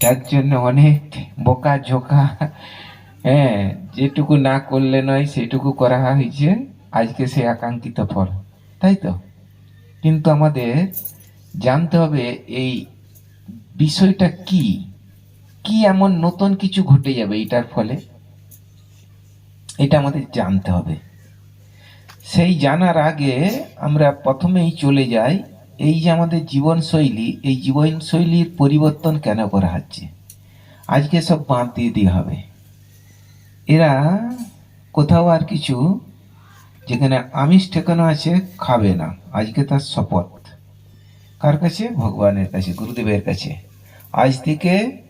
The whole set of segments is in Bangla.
তার জন্য অনেক বোকা ঝোকা হ্যাঁ যেটুকু না করলে নয় সেটুকু করা হয়েছে। আজকে সে আকাঙ্ক্ষিত ফল, তাই তো? কিন্তু আমাদের জানতে হবে এই বিষয়টা কি? কি এমন নতুন কিছু ঘটে যাবে এটার ফলে? এটা আমাদের জানতে হবে। সেই জানার আগে আমরা প্রথমেই চলে যাই এই যে আমাদের জীবনশৈলী, এই জীবনশৈলীর পরিবর্তন কেন করা হচ্ছে? আজকে সব বাদ দিয়ে দিয়ে হবে। এরা কোথাও আর কিছু, যেখানে আমিষ ঠেকানো আছে, খাবে না। আজকে তার শপথ। কার কাছে? ভগবানের কাছে, গুরুদেবের কাছে। আজ থেকে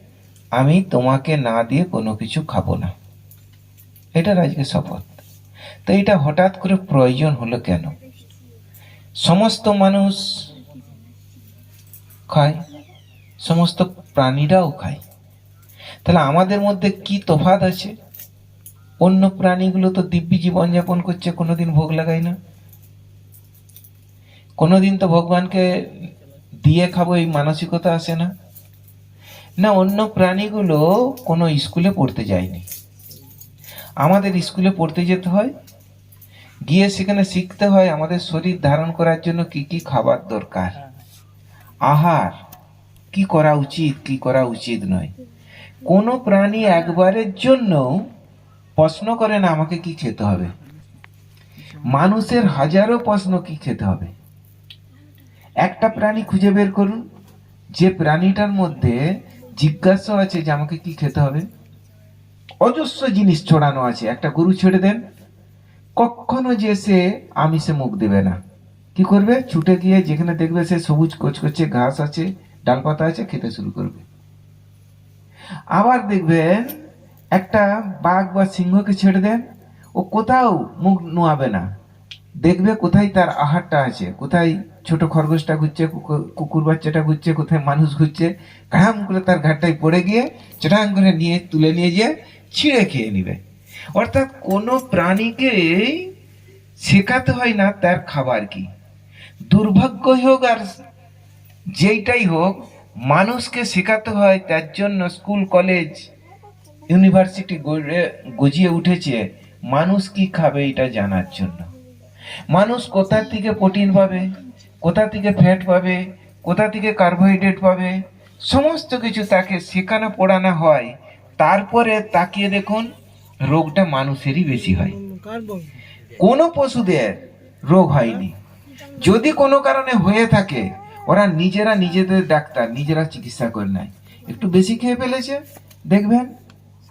আমি তোমাকে না দিয়ে কোনো কিছু খাব না। এটার আজকে শপথ। তো এটা হঠাৎ করে প্রয়োজন হলো কেন? সমস্ত মানুষ খায়, সমস্ত প্রাণীরাও খায়। তাহলে আমাদের মধ্যে কি তফাত আছে? অন্য প্রাণীগুলো তো দিব্যি জীবনযাপন করছে, কোনোদিন ভোগ লাগায় না। কোনোদিন তো ভগবানকে দিয়ে খাব, এই মানসিকতা আসে না। না, অন্য প্রাণীগুলো কোনো স্কুলে পড়তে যায়নি। আমাদের স্কুলে পড়তে যেতে হয়, গিয়ে সেখানে শিখতে হয় আমাদের শরীর ধারণ করার জন্য কি কি খাবার দরকার। আহার। কি করা উচিত, কি করা উচিত নয়। কোনো প্রাণী একবারের জন্য প্রশ্ন করে না আমাকে কি খেতে হবে। মানুষের হাজারো প্রশ্ন কি খেতে হবে। একটা প্রাণী খুঁজে বের করুন। যে প্রাণীটার মধ্যে জিজ্ঞাসা আছে যে আমাকে কি খেতে হবে। অজস্র জিনিস ছড়ানো আছে। একটা গরু ছেড়ে দেন। কখনো যে সে আমিষে মুখ দেবে না। কি করবে? ছুটে গিয়ে যেখানে দেখবে সে সবুজ কচকচে ঘাস আছে, ডালপাতা আছে, খেতে শুরু করবে। আবার দেখবেন একটা বাঘ বা সিংহকে ছেড়ে দেন, ও কোথাও মুখ নোয়াবে না। দেখবে কোথায় তার আহারটা আছে, কোথায় ছোট খরগোশটা ঘুরছে, কুকুর- বাচ্চাটা ঘুরছে, কোথায় মানুষ ঘুরছে। ঘাম করে তার ঘাটটায় পড়ে গিয়ে চটাং করে নিয়ে, তুলে নিয়ে গিয়ে ছিঁড়ে খেয়ে নিবে। অর্থাৎ কোনো প্রাণীকে শেখাতে হয় না তার খাবার কি। দুর্ভাগ্য হোক আর যেইটাই হোক মানুষকে শেখাতে হয় তার জন্য স্কুল কলেজ ইউনিভার্সিটি গড়ে- গজিয়ে উঠেছে মানুষ কি খাবে এটা জানার জন্য। মানুষ কোথা থেকে প্রোটিন পাবে কোথা থেকে ফ্যাট পাবে কোথা থেকে কার্বোহাইড্রেট পাবে সমস্ত কিছু তাকে শেখানো পড়ানো হয়। তারপরে তাকিয়ে দেখুন রোগটা মানুষেরই বেশি হয়। কোনো পশুদের রোগ হয়নি। যদি কোনো কারণে হয়ে থাকে, ওরা নিজেরা নিজেদের ডাক্তার, নিজেরা চিকিৎসা করে নেয়। একটু বেশি খেয়ে ফেলেছে, দেখবেন,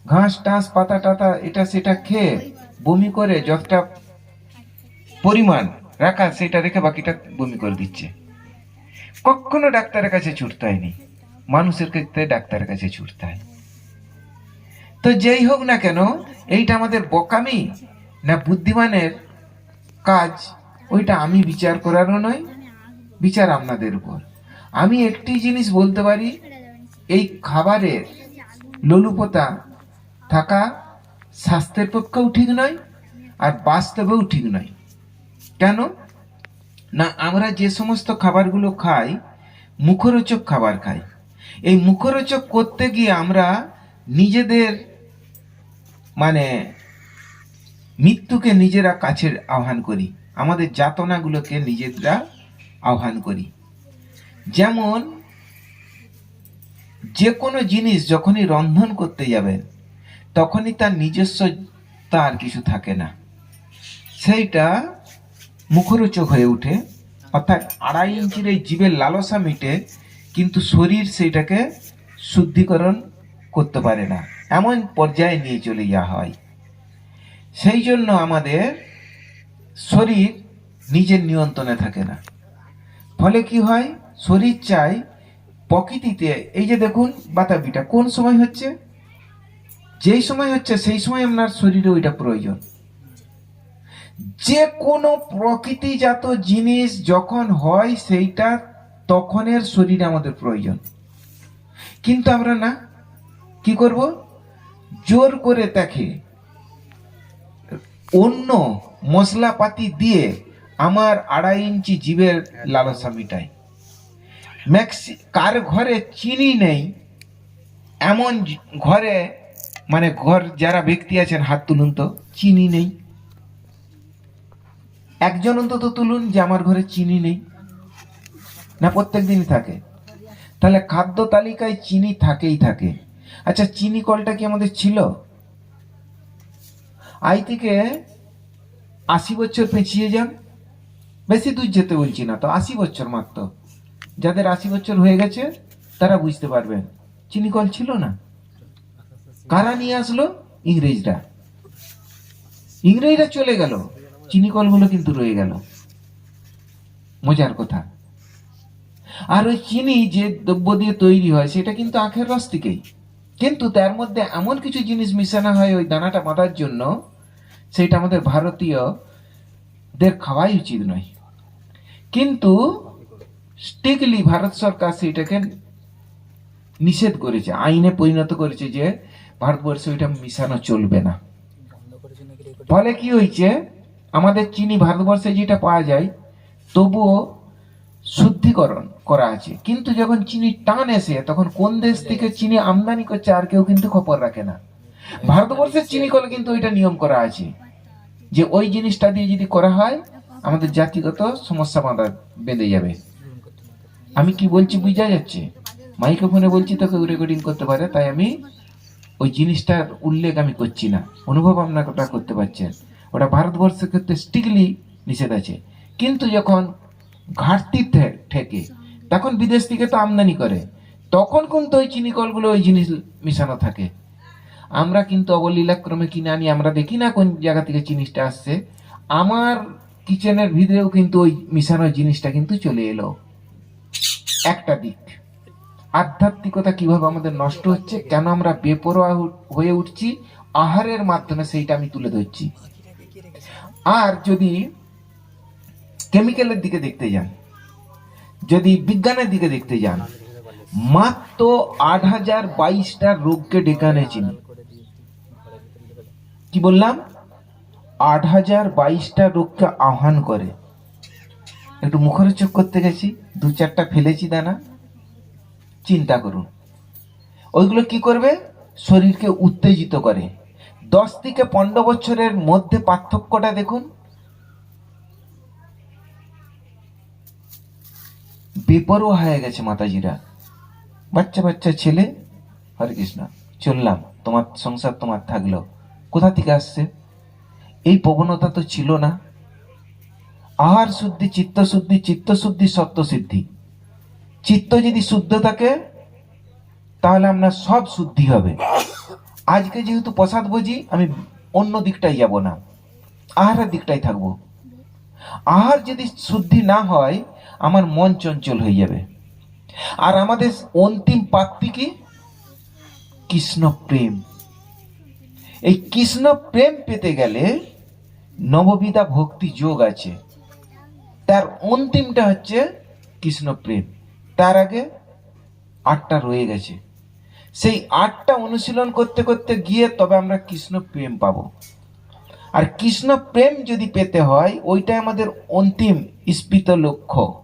ঘাস, টাস, পাতা, টাতা, এটা সেটা খেয়ে বমি করে যতটা পরিমাণ রাখা সেটা রেখে বাকিটা বমি করে দিচ্ছে। কখনো ডাক্তারের কাছে ছুটতে হয়নি। মানুষের ক্ষেত্রে ডাক্তারের কাছে ছুটতে হয়। তো যেই হোক না কেন, এইটা আমাদের বকামি না বুদ্ধিমানের কাজ ওইটা আমি বিচার করারও নয় বিচার আপনাদের উপর। আমি একটি জিনিস বলতে পারি, এই খাবারের লোলুপতা থাকা স্বাস্থ্যের পক্ষেও ঠিক নয় আর বাস্তবেও ঠিক নয়। কেন? না, আমরা যে সমস্ত খাবারগুলো খাই, মুখরোচক খাবার খাই। এই মুখরোচক করতে গিয়ে আমরা নিজেদের মানে মৃত্যুকে নিজেরা কাছের আহ্বান করি। আমাদের যাতনাগুলোকে নিজেরা আহ্বান করি। যেমন যে কোনো জিনিস যখনই রন্ধন করতে যাবেন তখনই তার নিজস্ব তার কিছু থাকে না। সেইটা মুখরোচক হয়ে ওঠে, অর্থাৎ আড়াই ইঞ্চির এই জীবের লালসা মিটে কিন্তু শরীর সেইটাকে শুদ্ধিকরণ করতে পারে না। এমন পর্যায়ে নিয়ে চলে যাওয়া হয়। সেই জন্য আমাদের শরীর নিজের নিয়ন্ত্রণে থাকে না। ফলে কি হয়? শরীর চাই প্রকৃতিতে, এই যে দেখুন বাতাবিটা, কোন সময় হচ্ছে? যেই সময় হচ্ছে, সেই সময় আপনার শরীরে ওইটা প্রয়োজন। যে কোনো প্রকৃতিজাত জিনিস যখন হয় সেইটা, তখনের শরীরে আমাদের প্রয়োজন। কিন্তু আমরা না, কি করব? জোর করে দেখে অন্য মশলাপাতি দিয়ে আমার আড়াই ইঞ্চি জীবের লালসা মিটাই। ম্যাক্সি কার ঘরে চিনি নেই, এমন ঘরে মানে ঘর যারা ব্যক্তি আছেন, হাত তুলুন তো, চিনি নেই। একজন অন্তত তুলুন যে আমার ঘরে চিনি নেই। না, প্রত্যেক দিনই থাকে। তাহলে খাদ্য তালিকায় চিনি থাকেই থাকে। আচ্ছা চিনি কলটা কি আমাদের ছিল? আই থেকে আশি বছর পেঁচিয়ে যান। বেশি দূর যেতে বলছি না, তো আশি বছর মাত্র। যাদের আশি বছর হয়ে গেছে, তারা বুঝতে পারবেন। চিনি কল ছিল না? কারা নিয়ে আসলো? ইংরেজরা। ইংরেজরা চলে গেল। চিনি কলগুলো কিন্তু রয়ে গেল। মজার কথা। আর ওই চিনি যে দ্রব্য দিয়ে তৈরি হয়, সেটা কিন্তু আখের রস থেকেই। কিন্তু তার মধ্যে এমন কিছু জিনিস মিশানো হয়, ওই দানাটা বাঁধার জন্য সেটা আমাদের ভারতীয়দের খাওয়াই উচিত নয়। কিন্তু স্ট্রিক্টলি ভারত সরকার সেটাকে নিষেধ করেছে, আইনে পরিণত করেছে যে ভারতবর্ষে ওইটা মিশানো চলবে না। ফলে কি হয়েছে? আমাদের চিনি ভারতবর্ষে যেটা পাওয়া যায়, তবুও শুদ্ধিকরণ করা আছে। কিন্তু যখন চিনি টান এসে, তখন কোন দেশ থেকে চিনি আমদানি করছে আর কেউ কিন্তু খবর রাখে না। ভারতবর্ষের চিনি কলে কিন্তু ওইটা নিয়ম করা আছে যে ওই জিনিসটা দিয়ে যদি করা হয়, আমাদের জাতিগত সমস্যা বাঁধা বেঁধে যাবে। আমি কি বলছি বুঝা যাচ্ছে? মাইক্রোফোনে বলছি তো কেউ রেকর্ডিং করতে পারে, তাই আমি ওই জিনিসটার উল্লেখ আমি করছি না। অনুভব আপনারা করতে পারছেন। ওটা ভারতবর্ষের ক্ষেত্রে স্ট্রিক্টলি নিষেধ আছে। কিন্তু যখন ঘাটতি ঠেকে, তখন বিদেশ থেকে তো আমদানি করে। তখন কিন্তু ওই চিনি কলগুলো ওই জিনিস মিশানো থাকে। আমরা কিন্তু অবলীলাক্রমে কিনে আনি, আমরা দেখি না কোন জায়গা থেকে জিনিসটা আসছে। আমার কিচেনের ভিতরেও কিন্তু ওই মিশানো জিনিসটা কিন্তু চলে এলো। একটা দিক। আধ্যাত্মিকতা কীভাবে আমাদের নষ্ট হচ্ছে, কেন আমরা বেপরোয়া হয়ে উঠছি, আহারের মাধ্যমে সেইটা আমি তুলে ধরছি। আর যদি কেমিক্যালের দিকে দেখতে যান, যদি বিজ্ঞানের দিকে দেখতে যান, মাত্র আট হাজার বাইশটা রোগকে ডেকে আনেছিনি কি বললাম? আট হাজার বাইশটা রোগকে আহ্বান করে। একটু মুখরোচক করতে গেছি, দু চারটা ফেলেছি দানা। চিন্তা করুন। ওইগুলো কি করবে? শরীরকে উত্তেজিত করে। দশ থেকে পনেরো বছরের মধ্যে পার্থক্যটা দেখুন। বেপরোয়া হয়ে গেছে মাতাজিরা। বাচ্চা বাচ্চা ছেলে, হরে কৃষ্ণ। চললাম। তোমার সংসার তোমার থাকল। কোথা থেকে আসছে? এই প্রবণতা তো ছিল না। আহার শুদ্ধি, চিত্ত শুদ্ধি চিত্ত শুদ্ধি, সত্য সিদ্ধি। চিত্ত যদি শুদ্ধ থাকে, তাহলে আমরা সব শুদ্ধি হবে। আজকে যেহেতু প্রসাদ বুঝি, আমি অন্য দিকটাই যাব না। আহারের দিকটাই থাকব। আহার যদি শুদ্ধি না হয়, আমার মন চঞ্চল হয়ে যাবে। আর আমাদের অন্তিম প্রাপ্তি কি? কৃষ্ণ প্রেম। এই কৃষ্ণ প্রেম পেতে গেলে নববিধা ভক্তি যোগ আছে। তার অন্তিমটা হচ্ছে কৃষ্ণ প্রেম। তার আগে আটটা রয়ে গেছে। সেই আটটা অনুশীলন করতে করতে গিয়ে তবে আমরা কৃষ্ণ প্রেম পাবো। আর কৃষ্ণ প্রেম যদি পেতে হয়, ওইটাই আমাদের অন্তিম স্পিত লক্ষ্য।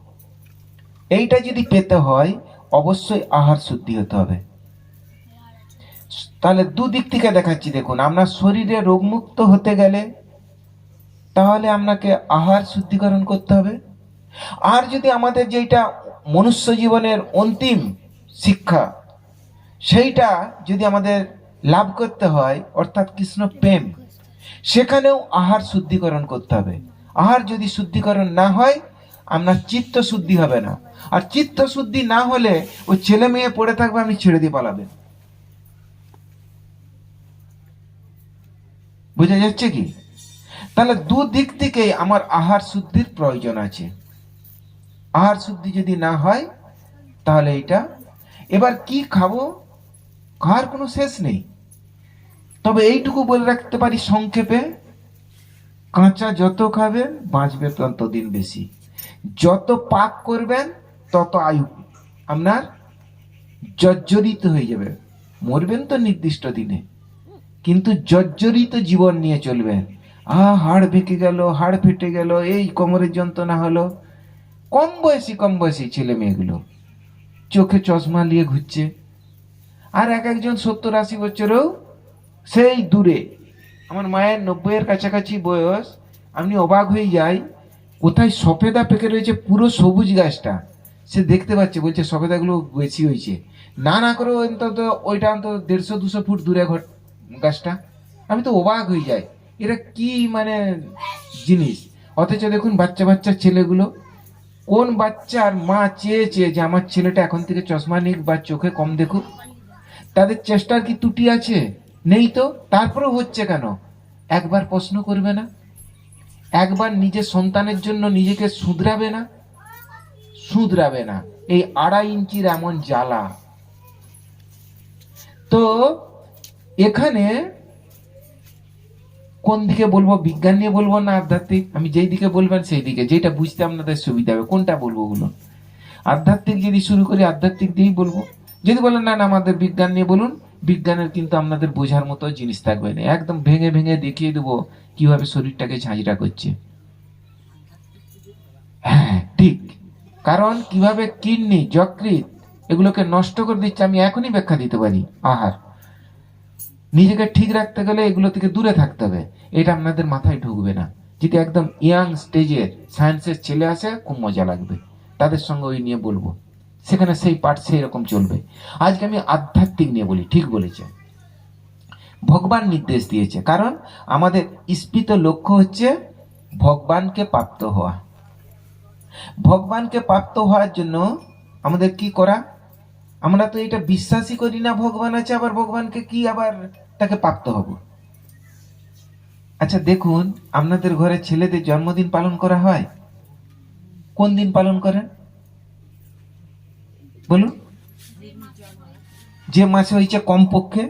এইটা যদি পেতে হয়, অবশ্যই আহার শুদ্ধি হতে হবে। তাহলে দুদিক থেকে দেখাচ্ছি, দেখুন, আমরা শরীরে রোগমুক্ত হতে গেলে তাহলে আপনাকে আহার শুদ্ধিকরণ করতে হবে। আর যদি আমাদের যেটা মনুষ্য জীবনের অন্তিম শিক্ষা, সেইটা যদি আমাদের লাভ করতে হয়, অর্থাৎ কৃষ্ণ প্রেম, সেখানেও আহার শুদ্ধিকরণ করতে হবে। আহার যদি শুদ্ধিকরণ না হয়, আপনার চিত্ত শুদ্ধি হবে না। আর চিত্ত শুদ্ধি না হলে ওই ছেলে মেয়ে পড়ে থাকবে আমি ছেড়ে দিয়ে পালাবেন। বোঝা যাচ্ছে কি? তাহলে দু দিক থেকেই আমার আহার শুদ্ধির প্রয়োজন আছে। আহার শুদ্ধি যদি না হয়, তাহলে এটা এবার কি খাব? খাওয়ার কোনো শেষ নেই। তবে এইটুকু বলে রাখতে পারি সংক্ষেপে, কাঁচা যত খাবেন, বাঁচবে ততদিন বেশি। যত পাক করবেন, তত আয়ু আপনার জর্জরিত হয়ে যাবে। মরবেন তো নির্দিষ্ট দিনে। কিন্তু জর্জরিত জীবন নিয়ে চলবেন আ, হাড় ভেঙে গেল, হাড় ফেটে গেল, এই কোমরের যন্ত্রণা হলো। কম বয়সী কম বয়সী ছেলে মেয়েগুলো। চোখে চশমা নিয়ে ঘুরছে। আর এক একজন সত্তর আশি বছরেও সেই দূরে। আমার মায়ের নব্বইয়ের কাছাকাছি বয়স। আমি অবাক হয়ে যাই। কোথায় সফেদা পেকে রয়েছে পুরো সবুজ গাছটা? সে দেখতে পাচ্ছে, বলছে সফেদাগুলো বেশি হয়েছে। না না করে অন্তত ওইটা অন্তত দেড়শো, দুশো ফুট দূরে ঘট গাছটা আমি তো অবাক হয়ে যাই। এরা কি মানে জিনিস? অথচ দেখুন বাচ্চা বাচ্চা ছেলেগুলো, কোন বাচ্চার মা চেয়েছে যে আমার ছেলেটা এখন থেকে চশমা নিক বা চোখে কম দেখুক? তাদের চেষ্টার কি ত্রুটি আছে? নেই তো? তারপরেও হচ্ছে কেন? একবার প্রশ্ন করবে না? একবার নিজের সন্তানের জন্য নিজেকে শুধরাবে না? শুধরাবে না। এই আড়াই ইঞ্চির এমন জ্বালা। তো এখানে কোন দিকে বলব, বিজ্ঞান নিয়ে বলব না আধ্যাত্মিক? আমি যেই দিকে বলবেন সেই দিকে। যেটা বুঝতে আপনাদের সুবিধা হবে। কোনটা বলব বলুন? আধ্যাত্মিক যদি শুরু করি, আধ্যাত্মিক দিয়েই বলব। যদি বলেন, না না, আমাদের বিজ্ঞান নিয়ে বলুন। বিজ্ঞানের কিন্তু আপনাদের বোঝার মতো জিনিস থাকবে না। একদম ভেঙে ভেঙে দেখিয়ে দেবো কীভাবে শরীরটাকে ঝাঁঝরা করছে। হ্যাঁ ঠিক। কারণ কীভাবে কিডনি যকৃত এগুলোকে নষ্ট করে দিচ্ছে, আমি এখনই ব্যাখ্যা দিতে পারি। আহার। নিজেকে ঠিক রাখতে গেলে এগুলো থেকে দূরে থাকতে হবে। এটা আপনাদের মাথায় ঢুকবে না। যদি একদম ইয়াং স্টেজের সায়েন্সের ছেলে আসে খুব মজা লাগবে। তাদের সঙ্গে ওই নিয়ে বলব। সেখানে সেই পাঠ সেই রকম চলবে। আজকে আমি আধ্যাত্মিক নিয়ে বলি, ঠিক বলেছে ভগবান নির্দেশ দিয়েছে। কারণ আমাদের ইস্পিত লক্ষ্য হচ্ছে ভগবানকে প্রাপ্ত হওয়া। ভগবানকে প্রাপ্ত হওয়ার জন্য আমাদের কি করা? আমরা তো এটা বিশ্বাসই করি না ভগবান আছে, আবার ভগবানকে কি আবার তাকে প্রাপ্ত হব। আচ্ছা দেখুন, আপনাদের ঘরে ছেলেদের জন্মদিন পালন করা হয়? কোন দিন পালন করেন? বলুন। যে মাসে হয়েছে কমপক্ষে।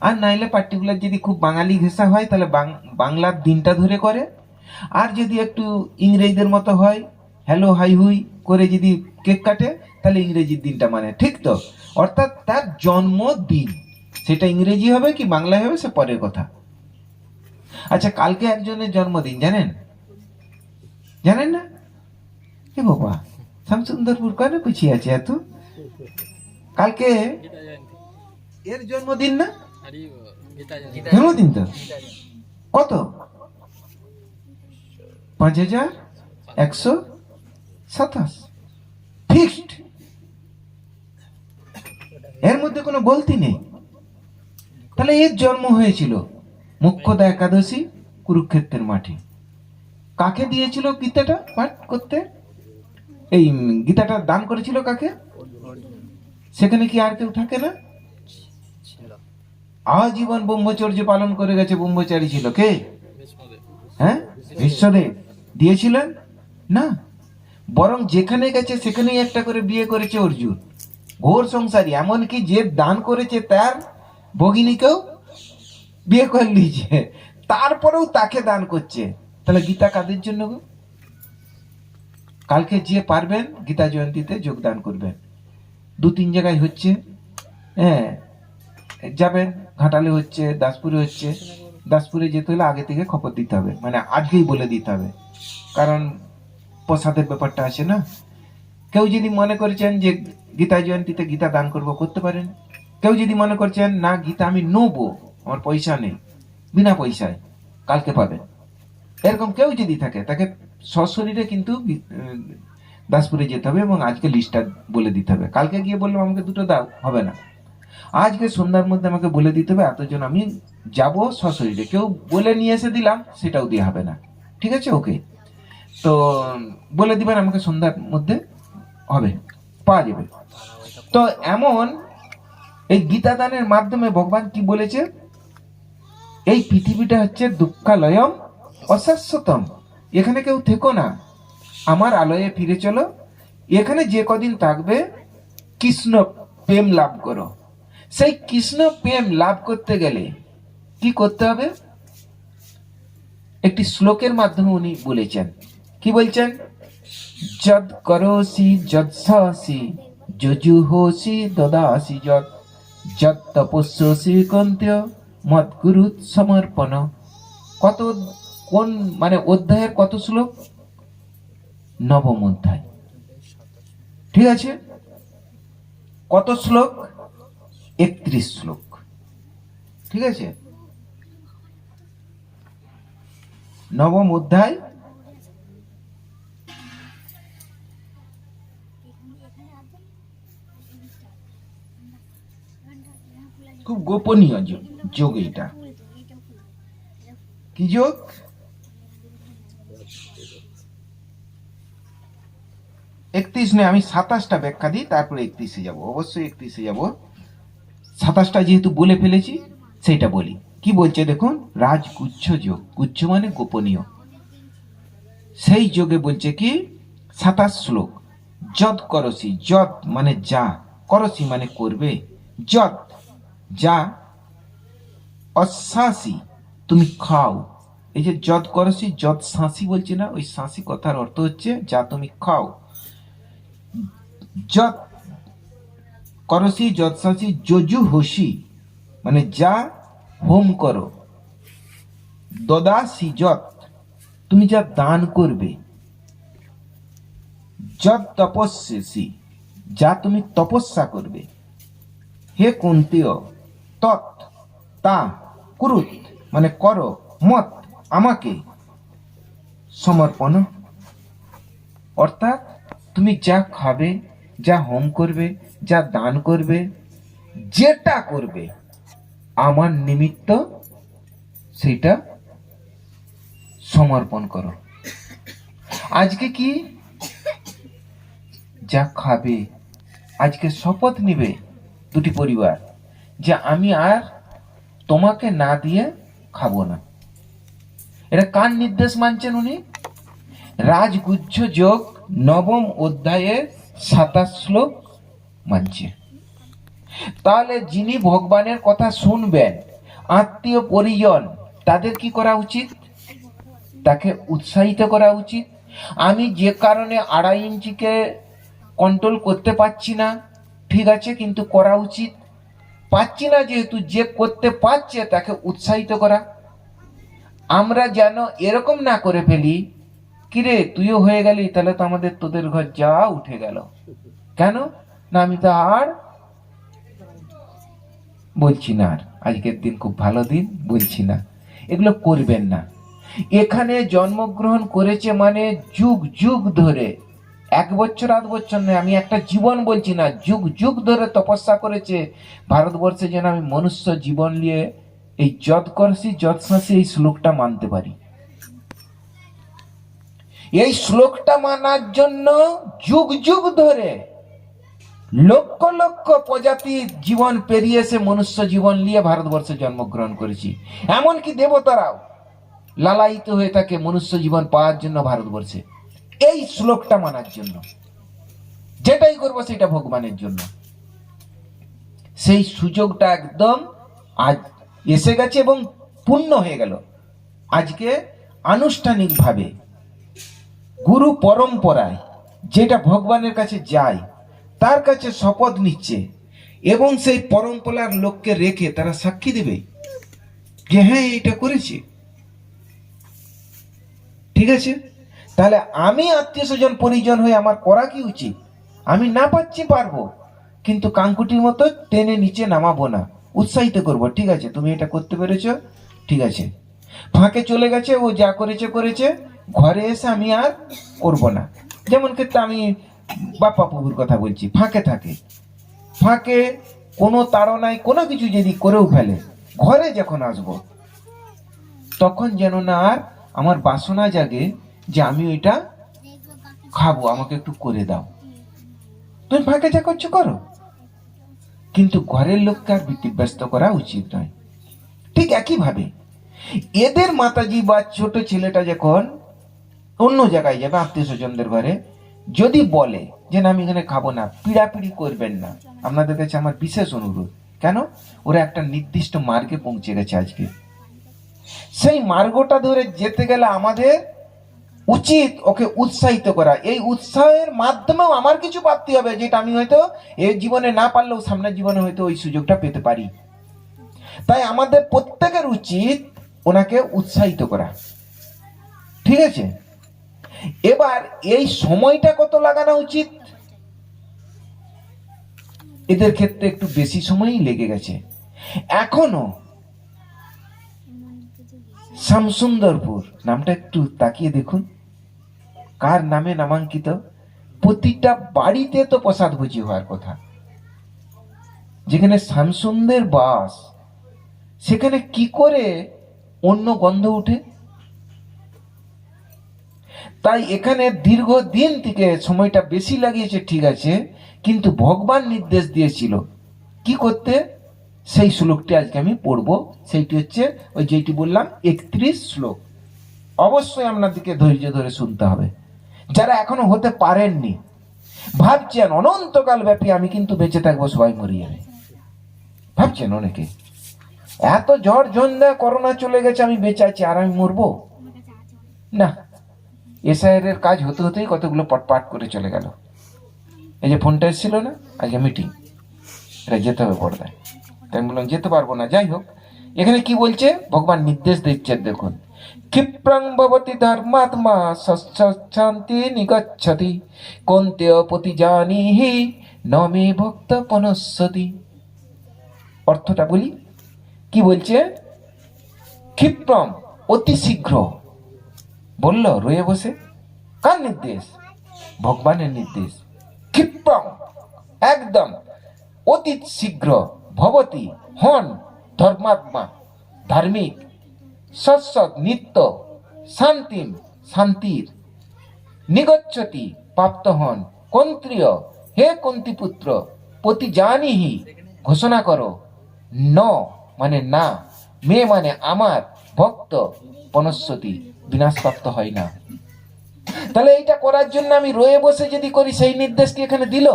আর নাইলে পার্টিকুলার যদি খুব বাঙালি ঘেঁষা হয়, তাহলে বাংলার দিনটা ধরে করে। আর যদি একটু ইংরেজদের মতো হয়, হ্যালো, হাই, হুই করে যদি কেক কাটে, তাহলে ইংরেজির দিনটা মানে ঠিক তো? অর্থাৎ তার জন্মদিন। সেটা ইংরেজি হবে কি বাংলায় হবে, সে পরের কথা। আচ্ছা কালকে একজনের জন্মদিন, জানেন? জানেন না? এ বাবা, শামসুন্দরপুর কেন পিছিয়ে আছে এত? কালকে এর জন্মদিন না? জন্মদিন তো। কত? পাঁচ হাজার একশো সাতাশ। ফিক্সড। এর মধ্যে কোনো বলতি নেই। তাহলে এর জন্ম হয়েছিল মুখ্যদা একাদশী কুরুক্ষেত্রের মাঠে। কাকে দিয়েছিল গীতাটা পাঠ করতে? এই গীতাটা দান করেছিল কাকে? সেখানে কি আর কেউ থাকে না? আজীবন ব্রহ্মচর্য পালন করে গেছে ব্রহ্মচারী ছিল। কে? হ্যাঁ? বিশ্বদেব। দিয়েছিলেন? না। বরং যেখানে গেছে সেখানেই একটা করে বিয়ে করেছে অর্জুন। ঘোর সংসারী। এমনকি যে দান করেছে তার ভগিনীকেও বিয়ে করে নিয়েছে। তারপরেও তাকে দান করছে। তাহলে গীতা কাদের জন্য গো? কালকে যে পারবেন গীতা জয়ন্তীতে যোগদান করবেন। দু তিন জায়গায় হচ্ছে হ্যাঁ যাবেন, ঘাটালে হচ্ছে, দাসপুরে হচ্ছে। দাসপুরে যেতে হলে আগে থেকে খবর দিতে হবে। মানে আজকেই বলে দিতে হবে। কারণ প্রসাদের ব্যাপারটা আছে না। কেউ যদি মনে করেছেন যে গীতা জয়ন্তীতে গীতা দান করব, করতে পারেন। কেউ যদি মনে করছেন, না, গীতা আমি নেব, আমার পয়সা নেই, বিনা পয়সায়, কালকে পাবেন এরকম কেউ যদি থাকে, তাকে সশরীরে কিন্তু দাসপুরে যেতে হবে এবং আজকে লিস্টটা বলে দিতে হবে। কালকে গিয়ে বললাম, আমাকে দুটো দাও, হবে না। আজকে সন্ধ্যার মধ্যে আমাকে বলে দিতে হবে, এতজন আমি যাব সশরীরে। কেউ বলে নিয়ে এসে দিলাম, সেটাও দিয়ে হবে না। ঠিক আছে? ওকে। তো, বলে দিবেন আমাকে সন্ধ্যার মধ্যে, হবে, পাওয়া যাবে। তো এমন এই গীতা দানের মাধ্যমে ভগবান কি বলেছে? এই পৃথিবীটা হচ্ছে দুঃখালয়ম, অশাশ্বতম। এখানে কেউ থেকো না। আমার আলয়ে ফিরে চলো। এখানে যে কদিন থাকবে, কৃষ্ণ প্রেম লাভ করো। সেই কৃষ্ণ প্রেম লাভ করতে গেলে কি করতে হবে? একটি শ্লোকের মাধ্যমে উনি বলেছেন। কি বলছেন? যদ করোসি যদ সহসি, যজুহোসি, দদাসি যদ কন্ত্য মত গুরু সমর্পণ। কত কোন মানে অধ্যায়ের কত শ্লোক? নবম অধ্যায়। ঠিক আছে? কত শ্লোক? একত্রিশ শ্লোক। ঠিক আছে? নবম অধ্যায় খুব গোপনীয় যোগ এইটা। কি যোগ? একত্রিশ নয়, আমি সাতাশটা ব্যাখ্যা দিই, তারপরে একত্রিশে যাব। অবশ্যই একত্রিশে যাব। সাতাশটা যেহেতু বলে ফেলেছি, সেইটা বলি। কি বলছে দেখুন? রাজগুচ্ছ যোগ। গুচ্ছ মানে গোপনীয়। সেই যোগে বলছে কি? সাতাশ শ্লোক। যদ করসি যদ মানে যা, করসি মানে করবে যদ যা অশ্বাসী, তুমি খাও। এই যে যদ করসি যদ শাঁসি বলছি না, ওই শাঁসি কথার অর্থ হচ্ছে যা তুমি খাও। যত করসি যত শাঁসি যজু হসি মানে যা হোম করো। দদাসি যত, তুমি যা দান করবে। যত তপস্যসি যা তুমি তপস্যা করবে। হে কুন্তীয় তৎ, তা, কুরুত মানে করো, মত, আমাকে সমর্পণ। অর্থাৎ, তুমি যা খাবে, যা হোম করবে, যা দান করবে, যেটা করবে, আমার নিমিত্ত সেটা সমর্পণ করো। আজকে কি? যা খাবে, আজকে শপথ নিবে দুটি পরিবার। যে আমি আর তোমাকে না দিয়ে খাব না। এটা কার নির্দেশ মানছেন উনি? রাজগুচ্ছ যোগ নবম অধ্যায়ের সাতাশ শ্লোক মানছে। তাহলে যিনি ভগবানের কথা শুনবেন, আত্মীয় পরিজন, তাদের কি করা উচিত? তাকে উৎসাহিত করা উচিত। আমি যে কারণে আড়াই ইঞ্চিকে কন্ট্রোল করতে পারছি না, ঠিক আছে, কিন্তু করা উচিত। পাচ্ছি না যেহেতু, যে করতে পারছে তাকে উৎসাহিত করা। আমরা যেন এরকম না করে ফেলি, কিরে, তুইও হয়ে গেলি, তাহলে তো আমাদের তোদের ঘর যা উঠে গেল। কেন? না, আমি তো আর বলছি না আর। আজকের দিন খুব ভালো দিন, বলছি না। এগুলো করবেন না। এখানে জন্মগ্রহণ করেছে মানে যুগ যুগ ধরে এক বছর, আধ বছর নয়, আমি একটা জীবন বলছি না, যুগ যুগ ধরে তপস্যা করেছে। ভারতবর্ষে যেন আমি মনুষ্য জীবন নিয়ে এই যত করছি যত শাসি এই শ্লোকটা মানতে পারি। এই শ্লোকটা মানার জন্য যুগ যুগ ধরে লক্ষ লক্ষ প্রজাতির জীবন পেরিয়ে এসে মনুষ্য জীবন নিয়ে ভারতবর্ষে জন্মগ্রহণ করেছি। এমনকি দেবতারাও লালায়িত হয়ে থাকে মনুষ্য জীবন পাওয়ার জন্য ভারতবর্ষে। এই শ্লোকটা মানার জন্য। যেটাই করব সেটা ভগবানের জন্য। সেই সুযোগটা একদম আজ এসে গেছে এবং পূর্ণ হয়ে গেল। আজকে আনুষ্ঠানিকভাবে গুরু পরম্পরায় যেটা ভগবানের কাছে যায়, তার কাছে শপথ নিচ্ছে এবং সেই পরম্পরার লোককে রেখে তারা সাক্ষী দেবে যে হ্যাঁ এটা করেছে। ঠিক আছে? তাহলে আমি আত্মীয় স্বজন, পরিজন হয়ে আমার করা কি উচিত? আমি না পাচ্ছি, পারব। কিন্তু কাঙ্কুটির মতো টেনে নিচে নামাবো না। উৎসাহিত করব, ঠিক আছে? তুমি এটা করতে পেরেছ? ঠিক আছে। ফাঁকে চলে গেছে, ও যা করেছে করেছে। ঘরে এসে আমি আর করব না। যেমন ক্ষেত্রে আমি বাপ্পা প্রভুর কথা বলছি, ফাঁকে থাকে। ফাঁকে কোনো তাড়নায় কোনো কিছু যদি করেও ফেলে, ঘরে যখন আসব, তখন যেন না আর আমার বাসনা জাগে যে আমি ওইটা খাব, আমাকে একটু করে দাও। তুমি ফাঁকে যা করছ করো। কিন্তু ঘরের লোককে আর ব্যতিব্যস্ত করা উচিত নয়। ঠিক একইভাবে এদের মাতাজি বা ছোট ছেলেটা যখন অন্য জায়গায় যাবে, আত্মীয় স্বজনদের ঘরে, যদি বলে যে, না, আমি এখানে খাব না, পিড়াপিড়ি করবেন না। আপনাদের কাছে আমার বিশেষ অনুরোধ। কেন? ওরা একটা নির্দিষ্ট মার্গে পৌঁছে গেছে আজকে। সেই মার্গটা ধরে যেতে গেলে আমাদের উচিত ওকে উৎসাহিত করা। এই উৎসাহের মাধ্যমেও আমার কিছু প্রাপ্তি হবে, যেটা আমি হয়তো এই জীবনে না পারলেও সামনের জীবনে হয়তো ওই সুযোগটা পেতে পারি। তাই আমাদের প্রত্যেকের উচিত ওনাকে উৎসাহিত করা। ঠিক আছে? এবার এই সময়টা কত লাগানো উচিত? এদের ক্ষেত্রে একটু বেশি সময়ই লেগে গেছে। এখনও শ্যামসুন্দরপুর নামটা একটু তাকিয়ে দেখুন। কার নামে নামাঙ্কিত? প্রতিটা বাড়িতে তো প্রসাদ ভোজি হওয়ার কথা। যেখানে শ্যামসুন্দর বাস, সেখানে কি করে অন্য গন্ধ উঠে? তাই এখানে দীর্ঘ দিন থেকে সময়টা বেশি লাগিয়েছে, ঠিক আছে, কিন্তু ভগবান নির্দেশ দিয়েছিল। কি করতে? সেই শ্লোকটি আজকে আমি পড়ব। সেইটি হচ্ছে ওই যেটি বললাম, একত্রিশ শ্লোক। অবশ্যই আপনাদেরকে ধৈর্য ধরে শুনতে হবে। যারা এখনও হতে পারেননি, ভাবছেন অনন্তকাল ব্যাপী আমি কিন্তু বেঁচে থাকব, সবাই মরে যাবে ভাবছেন অনেকে? এত ঝড় ঝঞ্ঝা, করোনা চলে গেছে, আমি বেঁচে আছি, আর আমি মরবো? না। এসআইআর এর কাজ হতে হতেই কতগুলো পটপাট করে চলে গেল। এই যে ফোনটা এসেছিল না? আজকে মিটিং। এটা যেতে হবে পর্দায়। তাই বললাম, যেতে পারব না। যাই হোক, এখানে কি বলছে? ভগবান নির্দেশ দিচ্ছে, দেখুন। ক্ষিপ্রং ভবতি ধর্মাত্মা শান্তি নিগচ্ছতি। কন্তেয় পতি জানিহি নমে ভক্ত পনস্যতি অর্থটা বলি, কি বলছে? ক্ষিপ্রম, অতি শীঘ্র। বলল, রয়ে বসে। কার নির্দেশ? ভগবানের নির্দেশ। ক্ষিপ্রম, একদম, অতি শীঘ্র ভবতী হন ধর্মাত্মা, ধার্মিক। সৎসৎ, নিত্য, শান্তিম, শান্তির। নিগচ্ছতি প্রাপ্ত হন কন্ত্রীয়, হে কুন্তিপুত্র প্রতি জানিহি ঘোষণা করো। ন মানে না, মে মানে আমার, ভক্ত পনস্বতী বিনাশপ্রাপ্ত হয় না। তাহলে এইটা করার জন্য আমি রয়ে বসে যদি করি, সেই নির্দেশ কি এখানে দিল?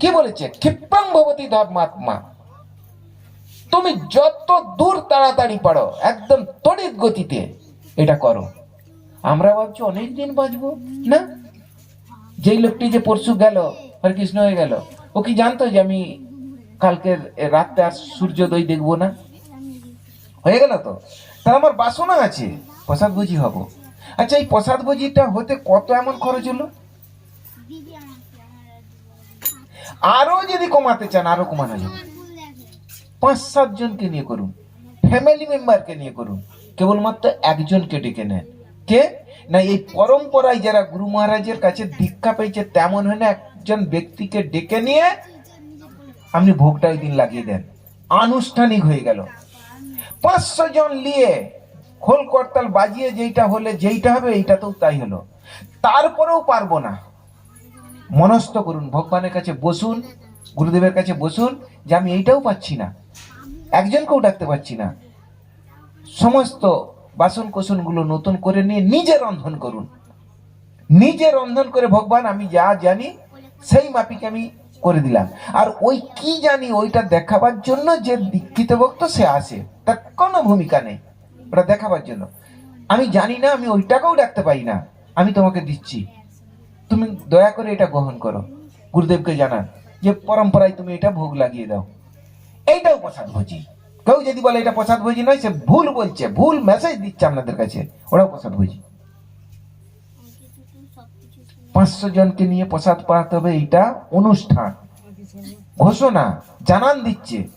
কি বলেছে? ক্ষিপ্রাং ভবতী ধর্মাত্মা। তুমি যত দূর তাড়াতাড়ি পারো, একদম তড়িৎ গতিতে এটা করো। আমরা ভাবছি অনেক দিন বাঁচবো, না? যেই লোকটি যে পরশু গেল হরে কৃষ্ণ হয়ে গেল, ও কি জানতো যে আমি কালকের রাতটা আর সূর্যোদয় দেখব না? হয়ে গেল তো? তাহলে আমার বাসনা আছে, প্রসাদ ভোজি হব। আচ্ছা এই প্রসাদ ভোজিটা হতে কত এমন খরচ হলো? আরও যদি কমাতে চান আরও কমানো যাবে। পাঁচ সাত জনকে নিয়ে করুন। ফ্যামিলি মেম্বারকে নিয়ে করুন। কেবলমাত্র একজনকে ডেকে নেন। কে? না, এই পরম্পরায় যারা গুরু মহারাজের কাছে দীক্ষা পেয়েছে, তেমন হয় না একজন ব্যক্তিকে ডেকে নিয়ে আপনি ভোগটা ওই দিন লাগিয়ে দেন। আনুষ্ঠানিক হয়ে গেল। পাঁচশো জন নিয়ে খোল করতাল বাজিয়ে যেইটা হলে যেইটা হবে এইটা তো তাই হলো। তারপরেও পারব না। মনস্থ করুন। ভগবানের কাছে বসুন, গুরুদেবের কাছে বসুন যে আমি এইটাও পাচ্ছি না। একজনকেও ডাকতে পারছি না। সমস্ত বাসন কোসনগুলো নতুন করে নিয়ে নিজে রন্ধন করুন। নিজে রন্ধন করে ভগবান, আমি যা জানি সেই মাপিকে আমি করে দিলাম। আর ওই কি জানি ওইটা দেখাবার জন্য যে দীক্ষিত ভক্ত সে আসে, তার কোনো ভূমিকা নেই। ওটা দেখাবার জন্য। আমি জানি না, আমি ওইটাকেও ডাকতে পারি না। আমি তোমাকে দিচ্ছি। তুমি দয়া করে এটা গ্রহণ করো। গুরুদেবকে জানান যে পরম্পরায় তুমি এটা ভোগ লাগিয়ে দাও। এইটাও প্রসাদ ভোজি। কেউ যদি বলে এটা প্রসাদ ভোজি নয়, সে ভুল বলছে, ভুল মেসেজ দিচ্ছে আপনাদের কাছে। ওরাও প্রসাদ ভোজি। পাঁচশো জনকে নিয়ে প্রসাদ পাওয়াতে হবে, এইটা অনুষ্ঠান। ঘোষণা, জানান দিচ্ছে।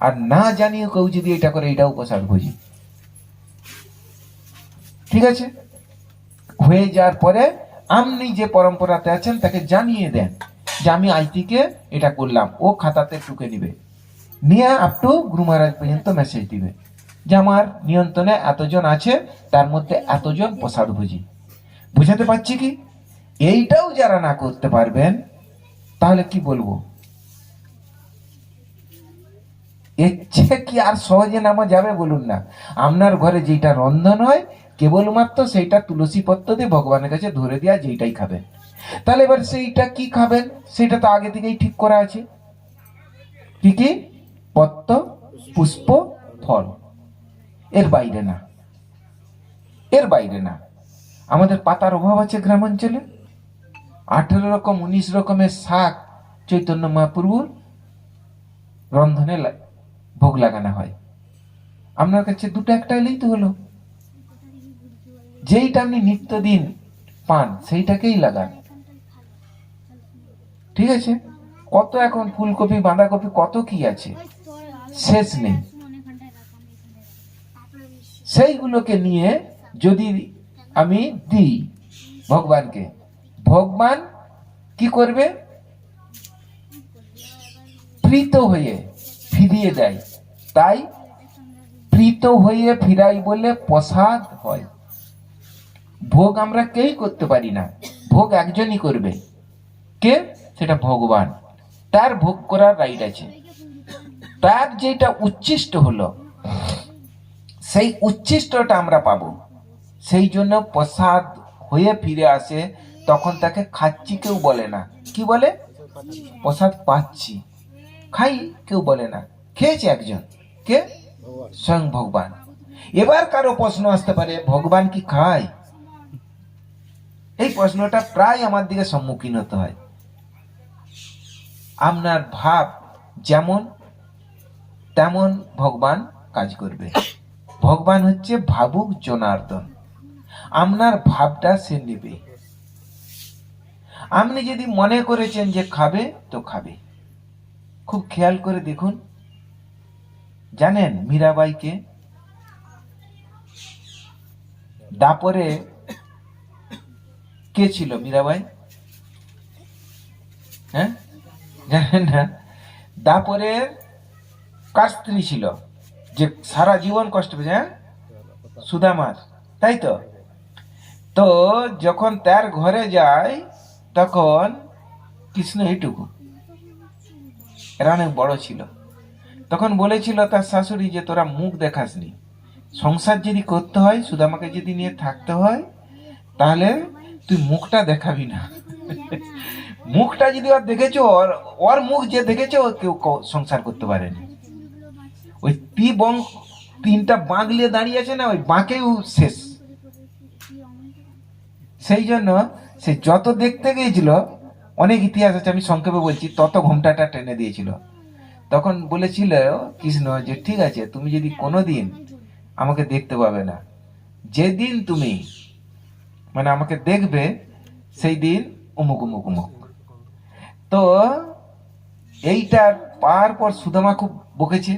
আর না জানিয়ে কেউ যদি এটা করে, এটাও প্রসাদ ভোজি। ঠিক আছে? হয়ে যাওয়ার পরে আপনি যে পরম্পরাতে আছেন, তাকে জানিয়ে দেন যে আমি আজ থেকে এটা করলাম। ও খাতাতে টুকে নিবে। নিয়ে আপ টু গুরু মহারাজ পর্যন্ত মেসেজ দিবে। যে আমার নিয়ন্ত্রণে এতজন আছে, তার মধ্যে এতজন প্রসাদ ভুজি। বুঝাতে পারছি কি? এইটাও যারা না করতে পারবেন, তাহলে কি বলব? চেয়ে কি আর সহজে নামা যাবে বলুন না। আপনার ঘরে যেটা রন্ধন হয়, কেবলমাত্র সেইটা তুলসী পত্র দিয়ে ভগবানের কাছে ধরে দেওয়া যেইটাই খাবেন। তাহলে এবার সেইটা কি খাবেন? সেটা তো আগে থেকেই ঠিক করা আছে। কি? পত্র পুষ্প, ফল। এর বাইরে না। এর বাইরে না। আমাদের পাতার অভাব আছে গ্রামাঞ্চলে। আঠেরো রকম, উনিশ রকমের শাক চৈতন্য মহাপ্রভুর রন্ধনে ভোগ লাগানো হয়। আপনার কাছে দুটো একটা এলেই তো হলো। যেইটা আপনি নিত্যদিন পান, সেইটাকেই লাগান। ঠিক আছে? কত এখন ফুলকপি, বাঁধাকপি, কত কি আছে? শেষ নেই। সেইগুলোকে নিয়ে যদি আমি দিই ভগবানকে, ভগবান কি করবে? প্রীত হয়ে ফিরিয়ে দেয়। তাই প্রীত হয়ে ফিরাই বলে প্রসাদ হয়। ভোগ আমরা কেউই করতে পারি না। ভোগ একজনই করবে। কে? সেটা ভগবান। তার ভোগ করার রাইট আছে। তার যেটা উচ্ছিষ্ট হলো, সেই উচ্ছিষ্টটা আমরা পাবো। সেই জন্য প্রসাদ হয়ে ফিরে আসে, তখন তাকে খাচ্ছি কেউ বলে না। কি বলে? প্রসাদ পাচ্ছি। খাই, কেউ বলে না। খেয়েছে একজন। কে? স্বয়ং ভগবান। এবার কারও প্রশ্ন আসতে পারে, ভগবান কি খায়? এই প্রশ্নটা প্রায় আমার দিকে সম্মুখীন হতে হয়। আপনার ভাব যেমন তেমন ভগবান কাজ করবে। ভগবান হচ্ছে ভাবুক জনার্দন। আপনার ভাবটা সে নেবে। আপনি যদি মনে করেছেন যে খাবে, তো খাবে। খুব খেয়াল করে দেখুন। জানেন মীরাবাইকে দাপরে কে ছিল মীরাবাই? হ্যাঁ? জানেন না। দাপরে কার ছিল। যে সারা জীবন কষ্ট পেয়েছে হ্যাঁ? সুদামার, তাই তো? তো যখন তার ঘরে যায়, তখন কৃষ্ণ এইটুকু। এরা অনেক বড় ছিল। তখন বলেছিল তার শাশুড়ি যে, তোরা মুখ দেখাসনি। সংসার যদি করতে হয়, সুদামাকে যদি নিয়ে থাকতে হয়, তাহলে তুই মুখটা দেখাবি না। মুখটা যদি ওর দেখেছ, ওর ওর মুখ যে দেখেছ, ও কেউ সংসার করতে পারেনি। ওই তি বং তিনটা বাঁকলিয়ে দাঁড়িয়ে আছে না, ওই বাঁকেও শেষ। সেই জন্য সে যত দেখতে গিয়েছিল, অনেক ইতিহাস আছে, আমি সংক্ষেপে বলছি, তত ঘোমটাটা টেনে দিয়েছিল। তখন বলেছিল, কৃষ্ণ, যে ঠিক আছে, তুমি যদি কোনো দিন আমাকে দেখতে পাবে না, যেদিন তুমি মানে আমাকে দেখবে, সেই দিন উমুক উমুক উমুক। তো এইটার পার পর সুদামা খুব বকেছে।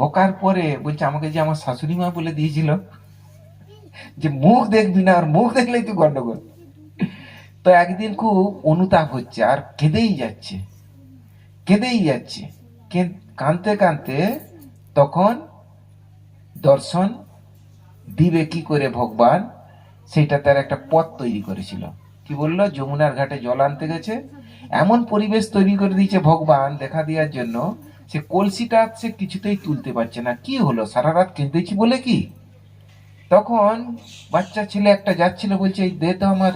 বকার পরে বলছে, আমাকে যে আমার শাশুড়ি মা বলে দিয়েছিল, যে মুখ দেখবি না, আর মুখ দেখলেই তুই গন্ডগোল। তো একদিন খুব অনুতাপ হচ্ছে, আর কেঁদেই যাচ্ছে কেঁদেই যাচ্ছে। কাঁদতে কাঁদতে তখন দর্শন দিবে কি করে ভগবান, সেটা তার একটা পথ তৈরি করেছিল। কি বলল? যমুনার ঘাটে জল আনতে গেছে, এমন পরিবেশ তৈরি করে দিয়েছে ভগবান, দেখা দেওয়ার জন্য সে কলসিটা সে কিছুতেই তুলতে পারছে না। কি হলো? সারা রাত কেঁদেছি বলে কি? তখন বাচ্চা ছেলে একটা যাচ্ছিল, বলছে, এই দে তো আমার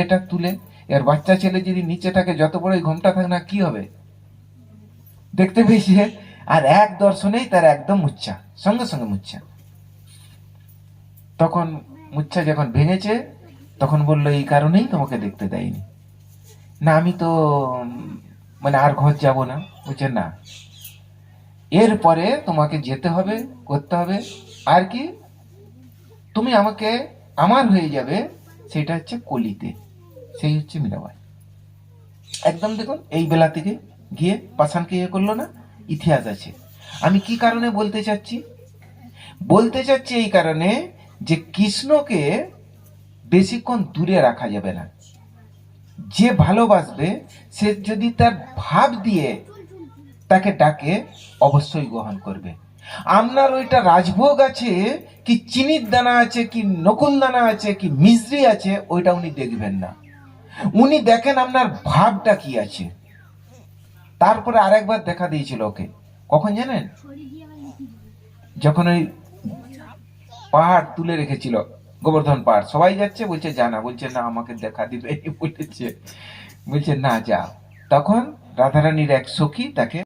এটা তুলে। এর বাচ্চা ছেলে যদি নিচে থাকে, যত বড় ঘুমটা থাকে না, কি হবে? দেখতে পেয়েছে? আর এক দর্শনেই তার একদম মুচ্ছা, সঙ্গে সঙ্গে মুচ্ছা। তখন মুচ্ছা যখন ভেঙেছে, তখন বলল, এই কারণেই তোমাকে দেখতে দেয়নি। না, আমি তো মানে আর ঘর যাব না। বলছে, না। এরপরে তোমাকে যেতে হবে, করতে হবে। আর কি? তুমি আমাকে আমার হয়ে যাবে, সেটা হচ্ছে কলিতে। সেই হচ্ছে মীরাবাই। একদম দেখুন, এই বেলা থেকে গিয়ে পাষাণকে ইয়ে করল না, ইতিহাস আছে। আমি কি কারণে বলতে চাচ্ছি? বলতে চাচ্ছি এই কারণে যে কৃষ্ণকে বেশিক্ষণ দূরে রাখা যাবে না। যে ভালোবাসবে, সে যদি তার ভাব দিয়ে তাকে ডাকে, অবশ্যই গ্রহণ করবে। আপনার ওইটা রাজভোগ আছে, কি চিনির দানা আছে, কি নকুল দানা আছে, কি মিশ্রি আছে, ওইটা উনি দেখবেন না। উনি দেখেন আপনার ভাবটা কি আছে। তারপরে আরেকবার দেখা দিয়েছিল ওকে। কখন জানেন? যখন ওই পাহাড় তুলে রেখেছিল, গোবর্ধন পাহাড়। সবাই যাচ্ছে, বলছে জানা বলছে, না, আমাকে দেখা দিবে বলেছে। বলছে, না, যা। তখন রাধারানীর এক সখী তাকে